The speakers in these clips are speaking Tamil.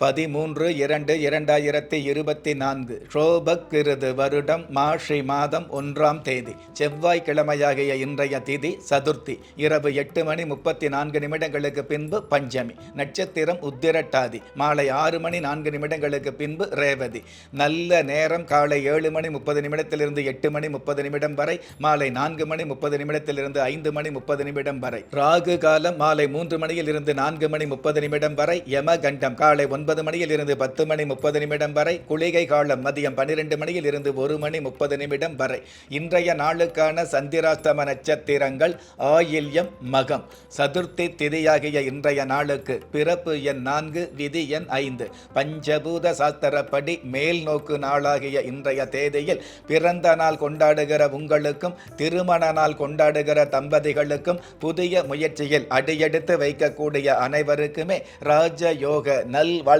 பதிமூன்று இரண்டு இரண்டாயிரத்தி இருபத்தி நான்கு ஷோபக்கிருது வருடம் மாஷி மாதம் ஒன்றாம் தேதி செவ்வாய்க்கிழமையாகிய இன்றைய திதி சதுர்த்தி இரவு எட்டு மணி முப்பத்தி நான்கு நிமிடங்களுக்கு பின்பு பஞ்சமி நட்சத்திரம் உத்திரட்டாதி மாலை ஆறு மணி நான்கு நிமிடங்களுக்கு பின்பு ரேவதி நல்ல நேரம் காலை ஏழு மணி முப்பது நிமிடத்திலிருந்து எட்டு மணி முப்பது நிமிடம் வரை மாலை நான்கு மணி முப்பது நிமிடத்திலிருந்து ஐந்து மணி முப்பது நிமிடம் வரை ராகு காலம் மாலை மூன்று மணியில் இருந்து நான்கு மணி முப்பது நிமிடம் வரை யமகண்டம் காலை ஒன்பது மணியில் இருந்து பத்து மணி முப்பது நிமிடம் வரை குளிகை காலம் மதியம் பன்னிரெண்டு மணியில் இருந்து ஒரு மணி முப்பது நிமிடம் வரை. இன்றைய நாளுக்கான சந்திராஸ்தம நட்சத்திரங்கள் ஆயில்யம் மகம். சதுர்த்தி திதியாகிய இன்றைய நாளுக்கு பிறப்பு எண் நான்கு விதி எண் ஐந்து. பஞ்சபூத சாஸ்திரப்படி மேல் நோக்கு நாளாகிய இன்றைய தேதியில் பிறந்த நாள் கொண்டாடுகிற உங்களுக்கும் திருமண நாள் கொண்டாடுகிற தம்பதிகளுக்கும் புதிய முயற்சியில் அடியெடுத்து வைக்கக்கூடிய அனைவருக்குமே ராஜயோக நல்வாழ்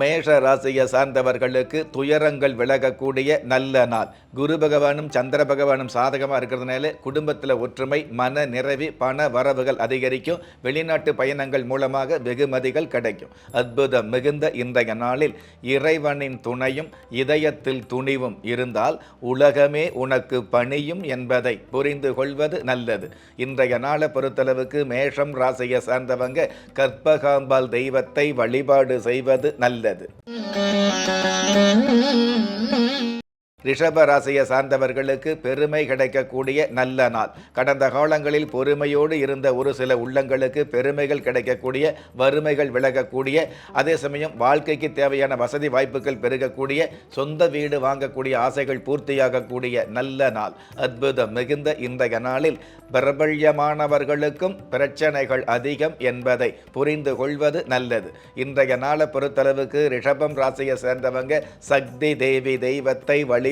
மேஷ ராசியை சார்ந்தவர்களுக்கு துயரங்கள் விலகக்கூடிய நல்ல நாள். குரு பகவானும் சந்திர பகவானும் சாதகமாக இருக்கிறதுனால குடும்பத்தில் ஒற்றுமை மன நிறைவி பண வரவுகள் அதிகரிக்கும். வெளிநாட்டு பயணங்கள் மூலமாக வெகுமதிகள் கிடைக்கும். அற்புதம் மிகுந்த இன்றைய நாளில் இறைவனின் துணையும் இதயத்தில் துணிவும் இருந்தால் உலகமே உனக்கு பணியும் என்பதை புரிந்து கொள்வது நல்லது. இன்றைய நாளை பொறுத்தளவுக்கு மேஷம் ராசியை சார்ந்தவங்க கற்பகாம்பாள் தெய்வத்தை வழிபாடு செய்வது நல்லது. நல்லது ரிஷப ராசியை சார்ந்தவர்களுக்கு பெருமை கிடைக்கக்கூடிய நல்ல நாள். கடந்த காலங்களில் பொறுமையோடு இருந்த ஒரு சில உள்ளங்களுக்கு பெருமைகள் கிடைக்கக்கூடிய வறுமைகள் விலகக்கூடிய அதே சமயம் வாழ்க்கைக்கு தேவையான வசதி வாய்ப்புகள் பெருகக்கூடிய சொந்த வீடு வாங்கக்கூடிய ஆசைகள் பூர்த்தியாகக்கூடிய நல்ல நாள். அற்புதம் மிகுந்த இன்றைய நாளில் பிரபல்யமானவர்களுக்கும் பிரச்சனைகள் அதிகம் என்பதை புரிந்து கொள்வது நல்லது. இன்றைய நாளை பொறுத்தளவுக்கு ரிஷபம் ராசியை சேர்ந்தவங்க சக்தி தேவி தெய்வத்தை வழி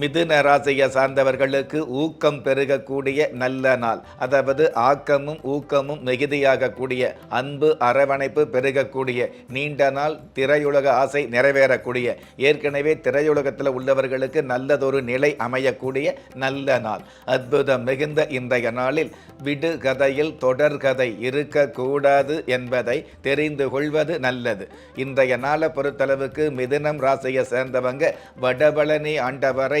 மிதுன ராசியை சார்ந்தவர்களுக்கு ஊக்கம் பெருகக்கூடிய நல்ல நாள். அதாவது ஆக்கமும் ஊக்கமும் மிகுதியாகக்கூடிய அன்பு அரவணைப்பு பெருகக்கூடிய நீண்ட நாள் திரையுலக ஆசை நிறைவேறக்கூடிய ஏற்கனவே திரையுலகத்தில் உள்ளவர்களுக்கு நல்லதொரு நிலை அமையக்கூடிய நல்ல நாள். அற்புதம் மிகுந்த இன்றைய நாளில் விடுகதையில் தொடர்கதை இருக்கக்கூடாது என்பதை தெரிந்து கொள்வது நல்லது. இன்றைய நாளை பொறுத்தளவுக்கு மிதுனம் ராசியை சேர்ந்தவங்க வடபழனி ஆண்டவரை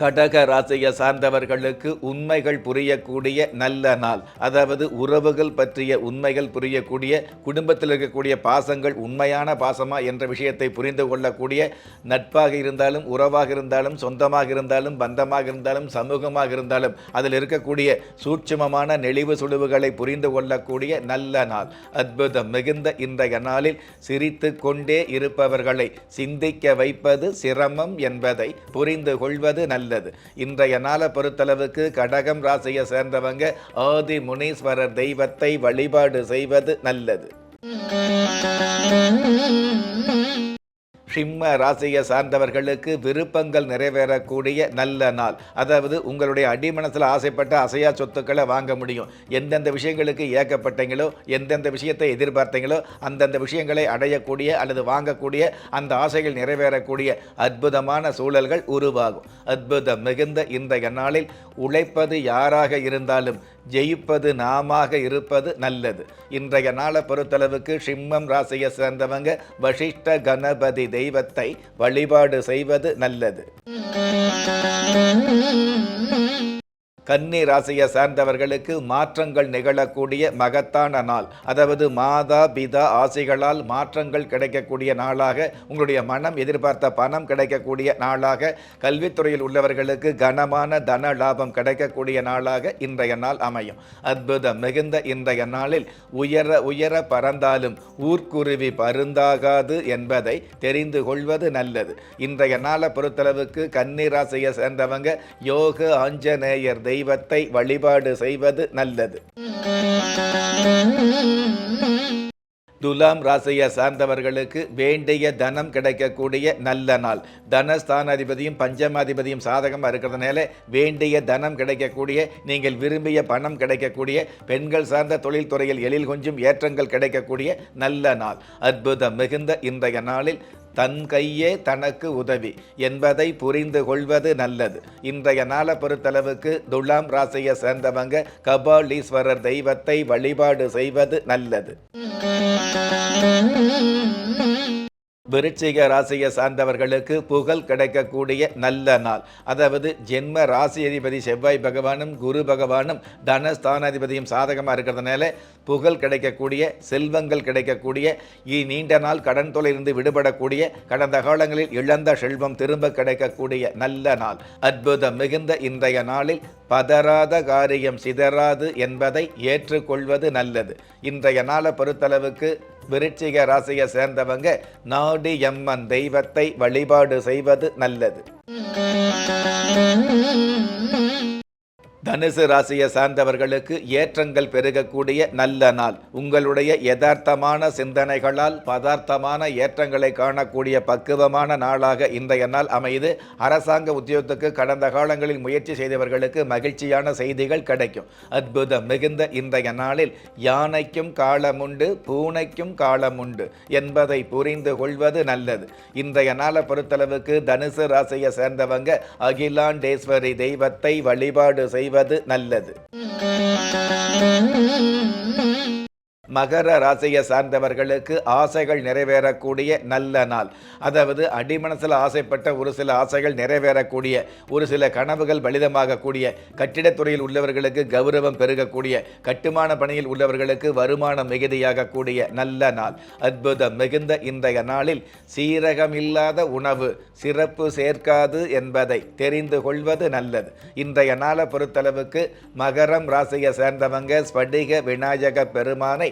கடக ராசியை சார்ந்தவர்களுக்கு உண்மைகள் புரியக்கூடிய நல்ல நாள். அதாவது உறவுகள் பற்றிய உண்மைகள் புரியக்கூடிய குடும்பத்தில் இருக்கக்கூடிய பாசங்கள் உண்மையான பாசமா என்ற விஷயத்தை புரிந்து கொள்ளக்கூடிய நட்பாக இருந்தாலும் உறவாக இருந்தாலும் சொந்தமாக இருந்தாலும் பந்தமாக இருந்தாலும் சமூகமாக இருந்தாலும் அதில் இருக்கக்கூடிய சூட்சுமமான நெளிவு சுழிவுகளை புரிந்து கொள்ளக்கூடிய நல்ல நாள். அற்புதம் மிகுந்த இன்றைய நாளில் சிரித்து கொண்டே இருப்பவர்களை சிந்திக்க வைப்பது சிரமம் என்பதை புரிந்து கொள்வது நல்ல நல்லது இன்றைய நாளை பொறுத்தளவுக்கு கடகம் ராசியை சேர்ந்தவங்க ஆதி முனீஸ்வரர் தெய்வத்தை வழிபாடு செய்வது நல்லது. சிம்ம ராசியை சார்ந்தவர்களுக்கு விருப்பங்கள் நிறைவேறக்கூடிய நல்ல நாள். அதாவது உங்களுடைய அடிமனசில் ஆசைப்பட்ட அசையா சொத்துக்களை வாங்க முடியும். எந்தெந்த விஷயங்களுக்கு ஏக்கப்பட்டீங்களோ எந்தெந்த விஷயத்தை எதிர்பார்த்தீங்களோ அந்தந்த விஷயங்களை அடையக்கூடிய அல்லது வாங்கக்கூடிய அந்த ஆசைகள் நிறைவேறக்கூடிய அற்புதமான சூழல்கள் உருவாகும். அற்புதம் மிகுந்த இன்றைய நாளில் உழைப்பது யாராக இருந்தாலும் ஜெயிப்பது நாமாக இருப்பது நல்லது. இன்றைய நாளை பொறுத்தளவுக்கு சிம்மம் ராசியை சேர்ந்தவங்க வசிஷ்ட கணபதி தெய்வத்தை வழிபாடு செய்வது நல்லது. கன்னி ராசியை சார்ந்தவர்களுக்கு மாற்றங்கள் நிகழக்கூடிய மகத்தான நாள். அதாவது மாதா பிதா ஆசைகளால் மாற்றங்கள் கிடைக்கக்கூடிய நாளாக உங்களுடைய மனம் எதிர்பார்த்த பணம் கிடைக்கக்கூடிய நாளாக கல்வித்துறையில் உள்ளவர்களுக்கு கனமான தன லாபம் கிடைக்கக்கூடிய நாளாக இன்றைய நாள் அமையும். அற்புதம் மிகுந்த இன்றைய நாளில் உயர உயர பறந்தாலும் ஊர்க்குருவி பருந்தாகாது என்பதை தெரிந்து கொள்வது நல்லது. இன்றைய நாளை பொறுத்தளவுக்கு கன்னிராசியை சேர்ந்தவங்க யோக ஆஞ்சநேயர் தெய்வத்தை வழிபாடு செய்வது நல்லது. துலாம் ராசியை சார்ந்தவர்களுக்கு வேண்டிய தனம் கிடைக்கக்கூடிய நல்ல நாள். தனஸ்தானாதிபதியும் பஞ்சமாதிபதியும் சாதகமாக இருக்கிறதுனால வேண்டிய தனம் கிடைக்கக்கூடிய நீங்கள் விரும்பிய பணம் கிடைக்கக்கூடிய பெண்கள் சார்ந்த தொழில்துறையில் எழில் கொஞ்சம் ஏற்றங்கள் கிடைக்கக்கூடிய நல்ல நாள். அற்புதம் மிகுந்த இன்றைய நாளில் தன் கையே தனக்கு உதவி என்பதை புரிந்து கொள்வது நல்லது. இன்றைய நாளை பொறுத்தளவுக்கு துலாம் ராசியை சேர்ந்தவங்க கபாலீஸ்வரர் தெய்வத்தை வழிபாடு செய்வது நல்லது. விருச்சிக ராசியை சார்ந்தவர்களுக்கு புகழ் கிடைக்கக்கூடிய நல்ல நாள். அதாவது ஜென்ம ராசி அதிபதி செவ்வாய் பகவானும் குரு பகவானும் தனஸ்தானாதிபதியும் சாதகமாக இருக்கிறதுனால புகழ் கிடைக்கக்கூடிய செல்வங்கள் கிடைக்கக்கூடிய நீண்ட நாள் கடன் தொலையிலிருந்து விடுபடக்கூடிய கடந்த காலங்களில் இழந்த செல்வம் திரும்ப கிடைக்கக்கூடிய நல்ல நாள். அற்புதம் மிகுந்த இன்றைய நாளில் பதறாத காரியம் சிதறாது என்பதை ஏற்றுக்கொள்வது நல்லது. இன்றைய நாளை பொறுத்தளவுக்கு விருச்சிக ராசியை சேர்ந்தவங்க நாடி எம்மன் தெய்வத்தை வழிபாடு செய்வது நல்லது. தனுசு ராசியை சார்ந்தவர்களுக்கு ஏற்றங்கள் பெருகக்கூடிய நல்ல நாள். உங்களுடைய யதார்த்தமான சிந்தனைகளால் பதார்த்தமான ஏற்றங்களை காணக்கூடிய பக்குவமான நாளாக இன்றைய நாள் அமைது அரசாங்க உத்தியோகத்துக்கு கடந்த காலங்களில் முயற்சி செய்தவர்களுக்கு மகிழ்ச்சியான செய்திகள் கிடைக்கும். அற்புதம் மிகுந்த இன்றைய நாளில் யானைக்கும் காலமுண்டு பூனைக்கும் காலமுண்டு என்பதை புரிந்து கொள்வது நல்லது. இன்றைய நாளை பொறுத்தளவுக்கு தனுசு ராசியை சேர்ந்தவங்க அகிலாண்டேஸ்வரி தெய்வத்தை வழிபாடு செய்வது நல்லது. மகர ராசியை சார்ந்தவர்களுக்கு ஆசைகள் நிறைவேறக்கூடிய நல்ல நாள். அதாவது அடிமனசில் ஆசைப்பட்ட ஒரு சில ஆசைகள் நிறைவேறக்கூடிய ஒரு சில கனவுகள் பலிதமாகக்கூடிய கட்டிடத்துறையில் உள்ளவர்களுக்கு கௌரவம் பெருகக்கூடிய கட்டுமான பணியில் உள்ளவர்களுக்கு வருமானம் மிகுதியாகக்கூடிய நல்ல நாள். அற்புதம் மிகுந்த இன்றைய நாளில் சீரகமில்லாத உணவு சிறப்பு சேர்க்காது என்பதை தெரிந்து கொள்வது நல்லது. இன்றைய நாளை பொறுத்தளவுக்கு மகரம் ராசியை சேர்ந்தவங்க ஸ்படிக விநாயக பெருமானை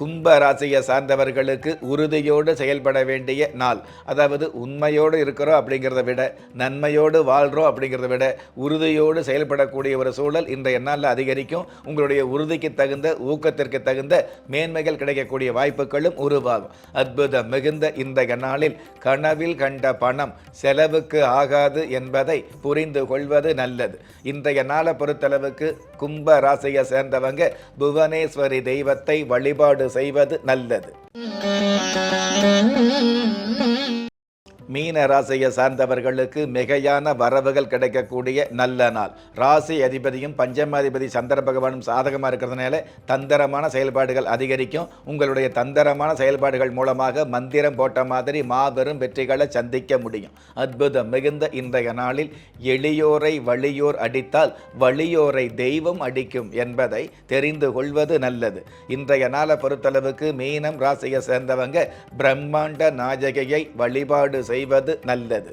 கும்ப ராசியை சார்ந்தவர்களுக்கு உறுதியோடு செயல்பட வேண்டிய நாள். அதாவது உண்மையோடு இருக்கிறோம் அப்படிங்கிறத விட நன்மையோடு வாழ்கிறோம் அப்படிங்கிறத விட உறுதியோடு செயல்படக்கூடிய ஒரு சூழல் இன்றைய நாளில் அதிகரிக்கும். உங்களுடைய உறுதிக்கு தகுந்த ஊக்கத்திற்கு தகுந்த மேன்மைகள் கிடைக்கக்கூடிய வாய்ப்புகளும் உருவாகும். அற்புதம் மிகுந்த இன்றைய நாளில் கனவில் கண்ட பணம் செலவுக்கு ஆகாது என்பதை புரிந்து கொள்வது நல்லது. இன்றைய நாளை பொறுத்தளவுக்கு கும்ப ராசியை சேர்ந்தவங்க புவனேஸ்வரி தெய்வத்தை வழிபாடு செய்வது நல்லது. மீன ராசியை சார்ந்தவர்களுக்கு மிகையான வரவுகள் கிடைக்கக்கூடிய நல்ல நாள். ராசி அதிபதியும் பஞ்சமாதிபதி சந்திர பகவானும் சாதகமாக இருக்கிறதுனால தந்திரமான செயல்பாடுகள் அதிகரிக்கும். உங்களுடைய தந்திரமான செயல்பாடுகள் மூலமாக மந்திரம் போட்ட மாதிரி மாபெரும் வெற்றிகளை சந்திக்க முடியும். அற்புதம் மிகுந்த இன்றைய நாளில் எளியோரை வலியோர் அடித்தால் வலியோரை தெய்வம் அடிக்கும் என்பதை தெரிந்து கொள்வது நல்லது. இன்றைய நாளை பொறுத்தளவுக்கு மீனம் ராசியை சேர்ந்தவங்க பிரம்மாண்ட நாயகியை வழிபாடு செய்ய செய்வது நல்லது.